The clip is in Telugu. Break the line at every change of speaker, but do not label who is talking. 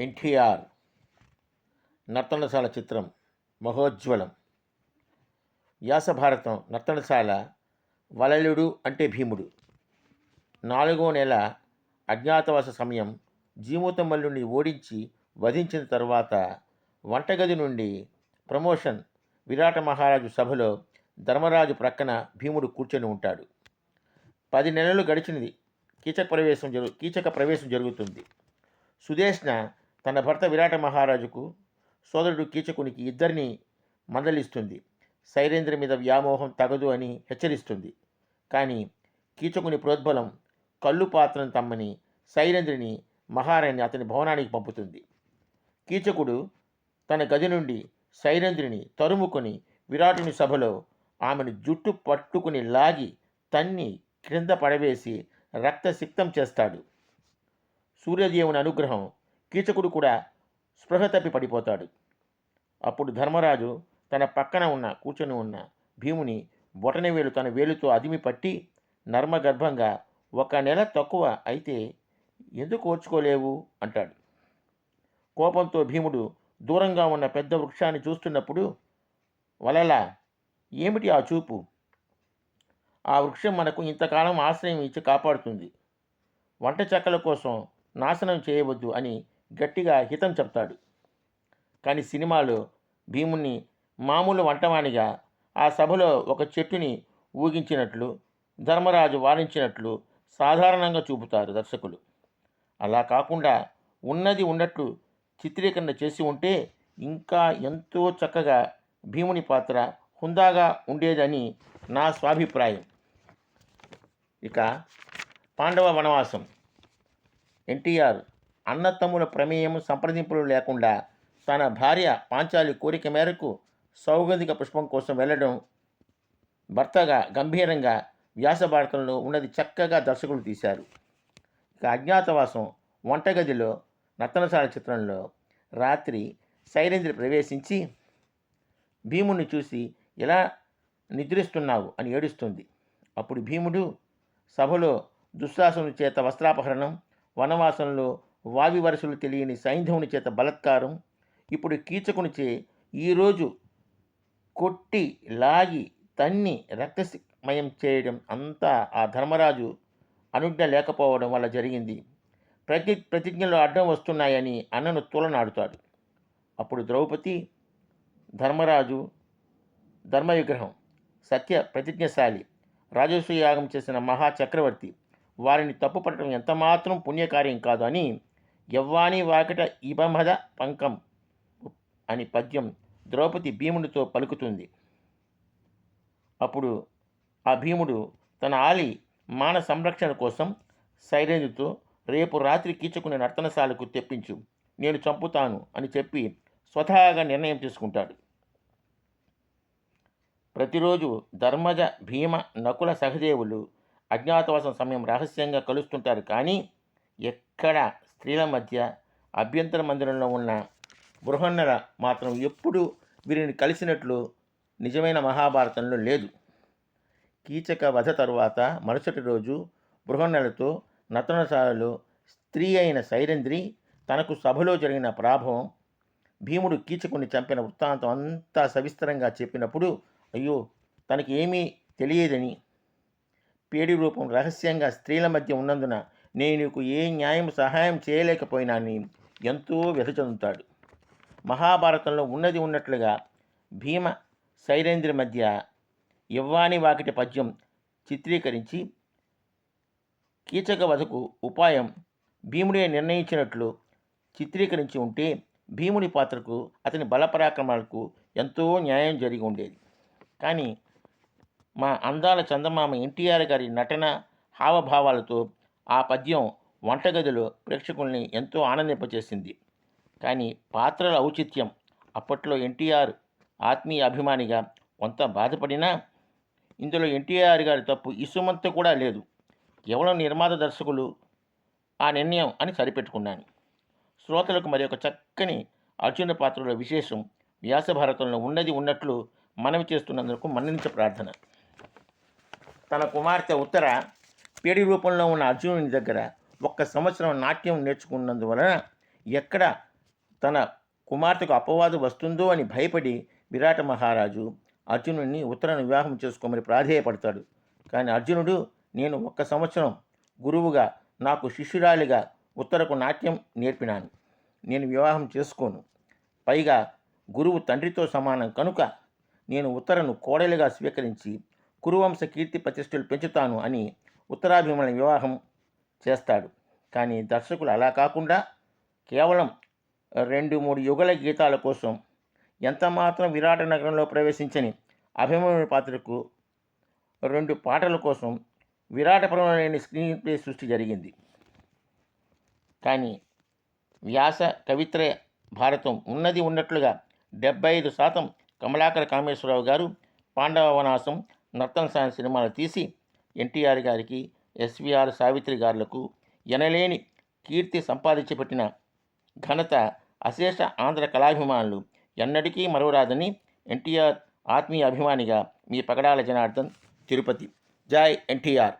ఎన్టీఆర్ నర్తనశాల చిత్రం మహోజ్వలం. వ్యాసభారతం నర్తనశాల వలలుడు అంటే భీముడు. నాలుగో నెల అజ్ఞాతవాస సమయం జీమూతమల్లుని ఓడించి వధించిన తర్వాత వంటగది నుండి ప్రమోషన్ విరాట మహారాజు సభలో ధర్మరాజు ప్రక్కన భీముడు కూర్చొని ఉంటాడు. పది నెలలు గడిచినది. కీచక ప్రవేశం జరుగు కీచక ప్రవేశం జరుగుతుంది. సుదేష్ణ తన భర్త విరాట మహారాజుకు సోదరుడు కీచకునికి ఇద్దరిని మందలిస్తుంది. సైరేంద్ర మీద వ్యామోహం తగదు అని హెచ్చరిస్తుంది. కానీ కీచకుని ప్రోద్బలం కళ్ళు పాత్రను తమ్మని సైరేంద్రుని మహారాణి అతని భవనానికి పంపుతుంది. కీచకుడు తన గది నుండి సైరేంద్రుని తరుముకొని విరాటుని సభలో ఆమెను జుట్టు పట్టుకుని లాగి తన్ని క్రింద పడవేసి రక్తసిక్తం చేస్తాడు. సూర్యదేవుని అనుగ్రహం కీచకుడు కూడా స్పృహ తప్పి పడిపోతాడు. అప్పుడు ధర్మరాజు తన పక్కన ఉన్న కూర్చొని ఉన్న భీముని బొటన వేలు తన వేలుతో అదిమి పట్టి నర్మగర్భంగా ఒక నెల తక్కువ అయితే ఎందుకు ఓర్చుకోలేవు? అంటాడు. కోపంతో భీముడు దూరంగా ఉన్న పెద్ద వృక్షాన్ని చూస్తున్నప్పుడు వలలా ఏమిటి ఆ చూపు? ఆ వృక్షం మనకు ఇంతకాలం ఆశ్రయం ఇచ్చి కాపాడుతుంది. వంట చెక్కల కోసం నాశనం చేయవద్దు అని గట్టిగా హితం చెప్తాడు. కానీ సినిమాలో భీముణ్ణి మామూలు వంటవానిగా ఆ సభలో ఒక చెట్టుని ఊగించినట్లు ధర్మరాజు వారించినట్లు సాధారణంగా చూపుతారు దర్శకులు. అలా కాకుండా ఉన్నది ఉన్నట్లు చిత్రీకరణ చేసి ఉంటే ఇంకా ఎంతో చక్కగా భీముని పాత్ర హుందాగా ఉండేదని నా స్వాభిప్రాయం. ఇక పాండవ వనవాసం. ఎన్టీఆర్ అన్నతమ్ముల ప్రమేయం సంప్రదింపులు లేకుండా తన భార్య పాంచాలి కోరిక మేరకు సౌగంధిక పుష్పం కోసం వెళ్ళడం భర్తగా గంభీరంగా వ్యాస భారతంలో ఉన్నది చక్కగా దర్శకులు తీశారు. ఇక అజ్ఞాతవాసం వంటగదిలో నర్తనశాల చిత్రంలో రాత్రి సైరేంద్ర ప్రవేశించి భీముని చూసి ఎలా నిద్రిస్తున్నావు? అని ఏడుస్తుంది. అప్పుడు భీముడు సభలో దుశ్శాసను చేత వస్త్రాపహరణం వనవాసంలో వావి వరుసలు తెలియని సైంధవుని చేత బలత్కారం ఇప్పుడు కీచకునిచే ఈరోజు కొట్టి లాగి తన్ని రక్తమయం చేయడం అంతా ఆ ధర్మరాజు అనుజ్ఞ లేకపోవడం వల్ల జరిగింది. ప్రతి ప్రతిజ్ఞలు అడ్డం వస్తున్నాయని అన్నను తూలనాడుతాడు. అప్పుడు ద్రౌపది ధర్మరాజు ధర్మ విగ్రహం సత్య ప్రతిజ్ఞశాలి రాజసూయ యాగం చేసిన మహా చక్రవర్తి వారిని తప్పుపట్టడం ఎంతమాత్రం పుణ్యకార్యం కాదు అని యవ్వాని వాకిట ఇబమద పంకం అని పద్యం ద్రౌపది భీముడితో పలుకుతుంది. అప్పుడు ఆ భీముడు తన ఆలి మాన సంరక్షణ కోసం సైరేంద్రుతో రేపు రాత్రి కీచుకునే నర్తనశాలకు తెప్పించు నేను చంపుతాను అని చెప్పి స్వతహాగా నిర్ణయం తీసుకుంటాడు. ప్రతిరోజు ధర్మజ భీమ నకుల సహదేవులు అజ్ఞాతవాసం సమయం రహస్యంగా కలుస్తుంటారు కానీ ఎక్కడ స్త్రీల మధ్య అభ్యంతర మందిరంలో ఉన్న బృహన్నర మాత్రం ఎప్పుడూ వీరిని కలిసినట్లు నిజమైన మహాభారతంలో లేదు. కీచక వధ తరువాత మరుసటి రోజు బృహన్నలతో నతనశాలలో స్త్రీ అయిన సైరంద్రి తనకు సభలో జరిగిన ప్రాభవం భీముడు కీచకుని చంపిన వృత్తాంతం అంతా సవిస్తరంగా చెప్పినప్పుడు అయ్యో తనకి ఏమీ తెలియదని పేడి రూపం రహస్యంగా స్త్రీల మధ్య ఉన్నందున నేను నీకు ఏ న్యాయం సహాయం చేయలేకపోయినాని ఎంతో వ్యధ చెందుతాడు. మహాభారతంలో ఉన్నది ఉన్నట్లుగా భీమ సైరేంద్ర మధ్య ఇవ్వాని వాకిటి పద్యం చిత్రీకరించి కీచక వధకు ఉపాయం భీముడే నిర్ణయించినట్లు చిత్రీకరించి ఉంటే భీముని పాత్రకు అతని బలపరాక్రమాలకు ఎంతో న్యాయం జరిగి ఉండేది. కానీ మా అందాల చందమామ ఎన్టీఆర్ గారి నటన హావభావాలతో ఆ పద్యం వంటగదిలో ప్రేక్షకుల్ని ఎంతో ఆనందింపచేసింది. కానీ పాత్రల ఔచిత్యం అప్పట్లో ఎన్టీఆర్ ఆత్మీయ అభిమానిగా కొంత బాధపడినా ఇందులో ఎన్టీఆర్ గారి తప్పు ఇసుమంత కూడా లేదు. కేవలం నిర్మాత దర్శకులు ఆ నిర్ణయం అని సరిపెట్టుకున్నాను. శ్రోతలకు మరి ఒక చక్కని అర్జున పాత్రలో విశేషం వ్యాసభారతంలో ఉన్నది ఉన్నట్లు మనవి చేస్తున్నందుకు మన్నించ ప్రార్థన. తన కుమార్తె ఉత్తర పేడి రూపంలో ఉన్న అర్జునుని దగ్గర ఒక్క సంవత్సరం నాట్యం నేర్చుకున్నందువలన ఎక్కడ తన కుమార్తెకు అపవాదు వస్తుందో అని భయపడి విరాట మహారాజు అర్జునుడిని ఉత్తరను వివాహం చేసుకోమని ప్రాధేయపడతాడు. కానీ అర్జునుడు నేను ఒక్క సంవత్సరం గురువుగా నాకు శిష్యురాలిగా ఉత్తరకు నాట్యం నేర్పినాను. నేను వివాహం చేసుకోను. పైగా గురువు తండ్రితో సమానం కనుక నేను ఉత్తరను కోడలిగా స్వీకరించి కురువంశ కీర్తి ప్రతిష్టలు పెంచుతాను అని ఉత్తరాభిమని వివాహం చేస్తాడు. కానీ దర్శకులు అలా కాకుండా కేవలం రెండు మూడు యుగల గీతాల కోసం ఎంతమాత్రం విరాట నగరంలో ప్రవేశించని అభిమన్యుని పాత్రకు రెండు పాటల కోసం విరాటపురంలో లేని స్క్రీన్ ప్లే సృష్టి జరిగింది. కానీ వ్యాస కవిత్ర భారతం ఉన్నది ఉన్నట్లుగా డెబ్బై ఐదు శాతం కమలాకర కామేశ్వరరావు గారు పాండవ వనాసం నర్తన్ సాయం సినిమాలు తీసి ఎన్టీఆర్ గారికి ఎస్విఆర్ సావిత్రి గారులకు ఎనలేని కీర్తి సంపాదించి పెట్టిన ఘనత అశేష ఆంధ్ర కళాభిమానులు ఎన్నటికీ మరవరాదని ఎన్టీఆర్ ఆత్మీయ అభిమానిగా మీ పగడాల జనార్దన్ తిరుపతి. జాయ్ ఎన్టీఆర్.